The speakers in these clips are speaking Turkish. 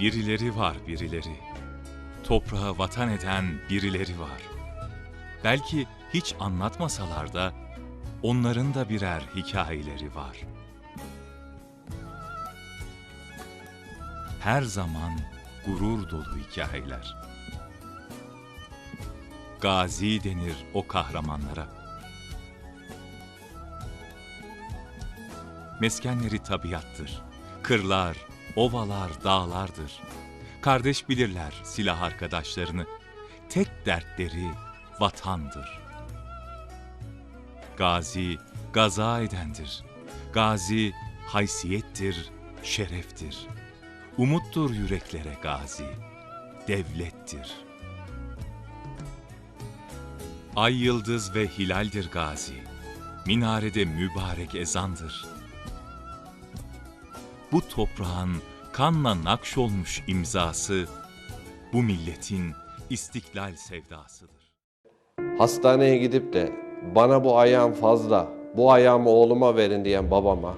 Birileri var birileri. Toprağa vatan eden birileri var. Belki hiç anlatmasalar da onların da birer hikayeleri var. Her zaman gurur dolu hikayeler. Gazi denir o kahramanlara. Meskenleri tabiattır. Kırlar, ovalar, dağlardır. Kardeş bilirler silah arkadaşlarını. Tek dertleri vatandır. Gazi, gaza edendir. Gazi, haysiyettir, şereftir. Umuttur yüreklere gazi, devlettir. Ay yıldız ve hilaldir gazi. Minarede mübarek ezandır. Bu toprağın kanla nakşolmuş imzası, bu milletin istiklal sevdasıdır. Hastaneye gidip de bana bu ayağım fazla, bu ayağımı oğluma verin diyen babama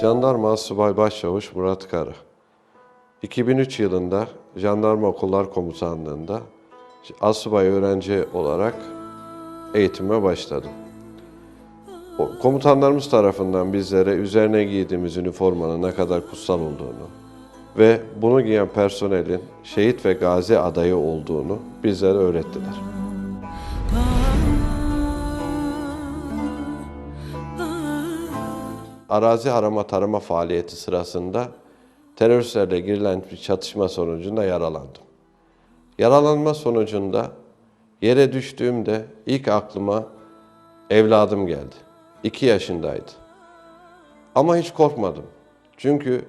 Jandarma Subay Başçavuş Murat Kara 2003 yılında Jandarma Okullar Komutanlığı'nda asubay öğrenci olarak eğitime başladım. Komutanlarımız tarafından bizlere üzerine giydiğimiz üniformanın ne kadar kutsal olduğunu ve bunu giyen personelin şehit ve gazi adayı olduğunu bizlere öğrettiler. Arazi arama tarama faaliyeti sırasında teröristlerle girilen bir çatışma sonucunda yaralandım. Yaralanma sonucunda yere düştüğümde ilk aklıma evladım geldi. İki yaşındaydı. Ama hiç korkmadım. Çünkü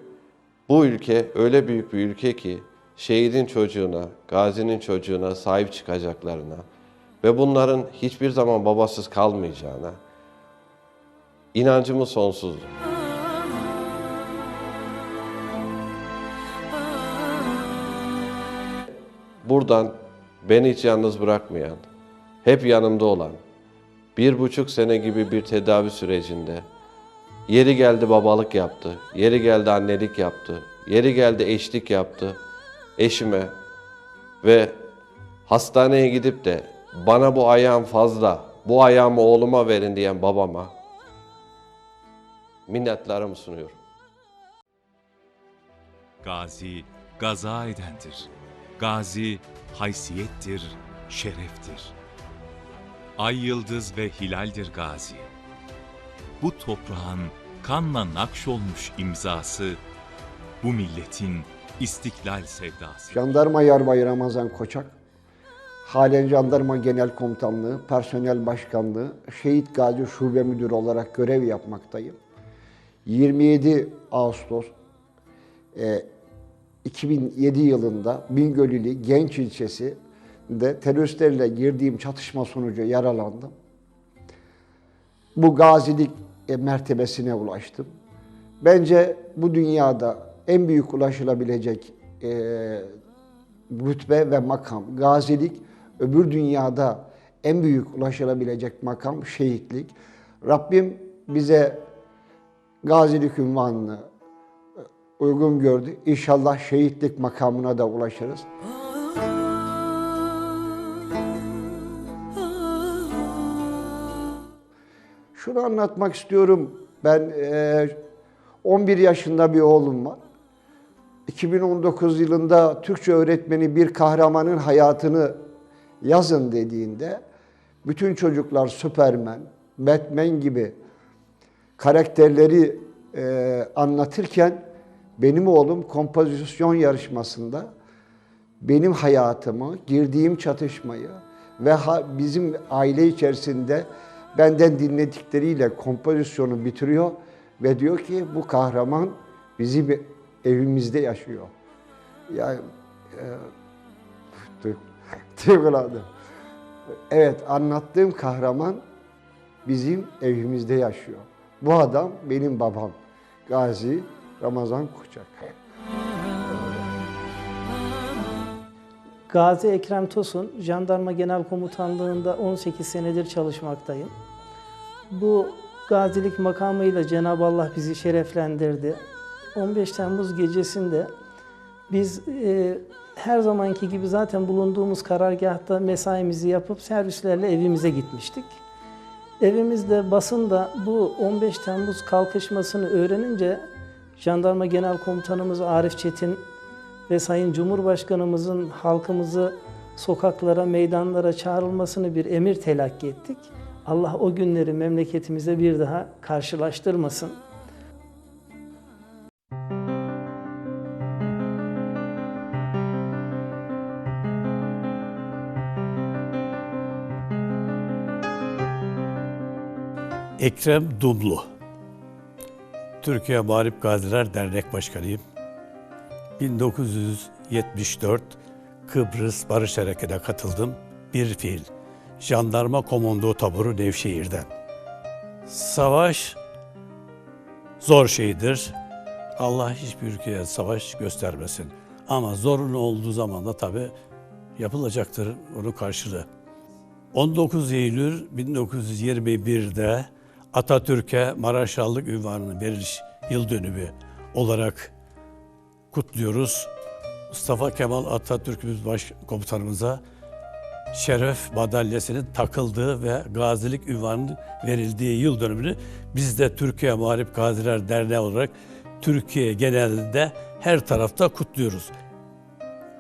bu ülke öyle büyük bir ülke ki şehidin çocuğuna, gazinin çocuğuna sahip çıkacaklarına ve bunların hiçbir zaman babasız kalmayacağına inancımız sonsuzdu. Buradan beni hiç yalnız bırakmayan, hep yanımda olan, bir buçuk sene gibi bir tedavi sürecinde yeri geldi babalık yaptı, yeri geldi annelik yaptı, yeri geldi eşlik yaptı eşime ve hastaneye gidip de bana bu ayağım fazla, bu ayağımı oğluma verin diyen babama minnetlerimi sunuyorum. Gazi, gaza edendir. Gazi, haysiyettir, şereftir. Ay yıldız ve hilaldir gazi. Bu toprağın kanla nakşolmuş imzası, bu milletin istiklal sevdası. Jandarma Yarbayı Ramazan Koçak, halen Jandarma Genel Komutanlığı, Personel Başkanlığı, Şehit Gazi Şube Müdürü olarak görev yapmaktayım. 27 Ağustos e, 2007 yılında Bingöl'lü Genç ilçesinde teröristlerle girdiğim çatışma sonucu yaralandım. Bu gazilik e, mertebesine ulaştım. Bence bu dünyada en büyük ulaşılabilecek e, rütbe ve makam gazilik, öbür dünyada en büyük ulaşılabilecek makam şehitlik. Rabbim bize gazilik ünvanını e, uygun gördü. İnşallah şehitlik makamına da ulaşırız. Şunu anlatmak istiyorum. Ben e, 11 yaşında bir oğlum var. 2019 yılında Türkçe öğretmeni bir kahramanın hayatını yazın dediğinde bütün çocuklar Süpermen, Batman gibi karakterleri e, anlatırken benim oğlum kompozisyon yarışmasında benim hayatımı, girdiğim çatışmayı ve ha- bizim aile içerisinde benden dinledikleriyle kompozisyonu bitiriyor ve diyor ki bu kahraman bizim evimizde yaşıyor. Yani e, du- duygulandım. Evet anlattığım kahraman bizim evimizde yaşıyor. Bu adam benim babam. Gazi Ramazan Kucak. Gazi Ekrem Tosun, Jandarma Genel Komutanlığı'nda 18 senedir çalışmaktayım. Bu gazilik makamıyla Cenab-ı Allah bizi şereflendirdi. 15 Temmuz gecesinde biz e, her zamanki gibi zaten bulunduğumuz karargahta mesaimizi yapıp servislerle evimize gitmiştik. Evimizde basın da bu 15 Temmuz kalkışmasını öğrenince Jandarma Genel Komutanımız Arif Çetin ve Sayın Cumhurbaşkanımızın halkımızı sokaklara, meydanlara çağrılmasını bir emir telakki ettik. Allah o günleri memleketimize bir daha karşılaştırmasın. Ekrem Dumlu. Türkiye Mağrip Gaziler Dernek Başkanıyım. 1974 Kıbrıs Barış Harekatı'na katıldım. Bir fiil. Jandarma Komando Taburu Nevşehir'den. Savaş zor şeydir. Allah hiçbir ülkeye savaş göstermesin. Ama zorun olduğu zaman da tabii yapılacaktır onun karşılığı. 19 Eylül 1921'de Atatürk'e Maraşallık ünvanını veriliş yıl dönümü olarak kutluyoruz. Mustafa Kemal Atatürk'ümüz başkomutanımıza şeref madalyasının takıldığı ve gazilik ünvanının verildiği yıl dönümünü biz de Türkiye Muharip Gaziler Derneği olarak Türkiye genelinde her tarafta kutluyoruz.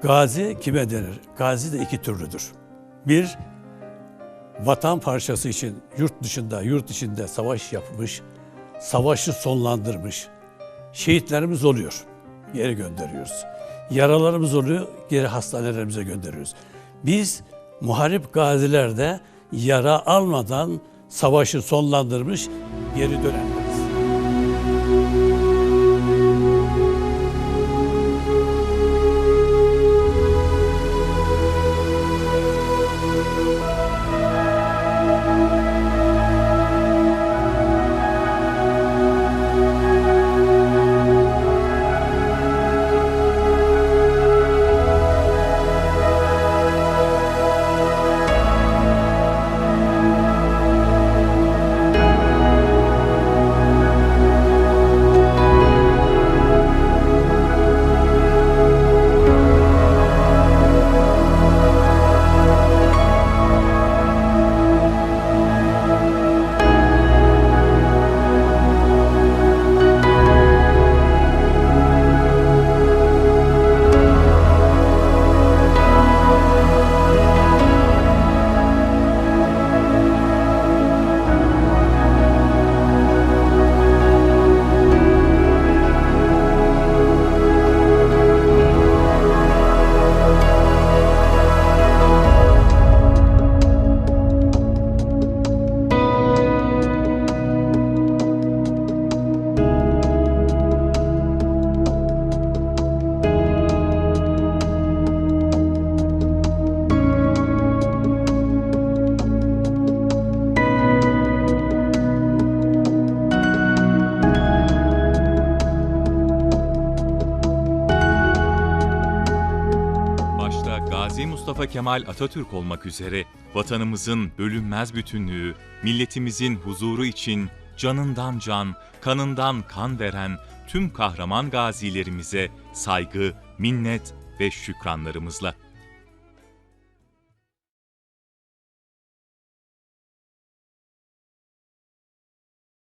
Gazi kime denir? Gazi de iki türlüdür. Bir, vatan parçası için yurt dışında, yurt içinde savaş yapmış, savaşı sonlandırmış. Şehitlerimiz oluyor, geri gönderiyoruz. Yaralarımız oluyor, geri hastanelerimize gönderiyoruz. Biz muharip gazilerde yara almadan savaşı sonlandırmış, geri dönenleriz. Mustafa Kemal Atatürk olmak üzere vatanımızın bölünmez bütünlüğü, milletimizin huzuru için canından can, kanından kan veren tüm kahraman gazilerimize saygı, minnet ve şükranlarımızla.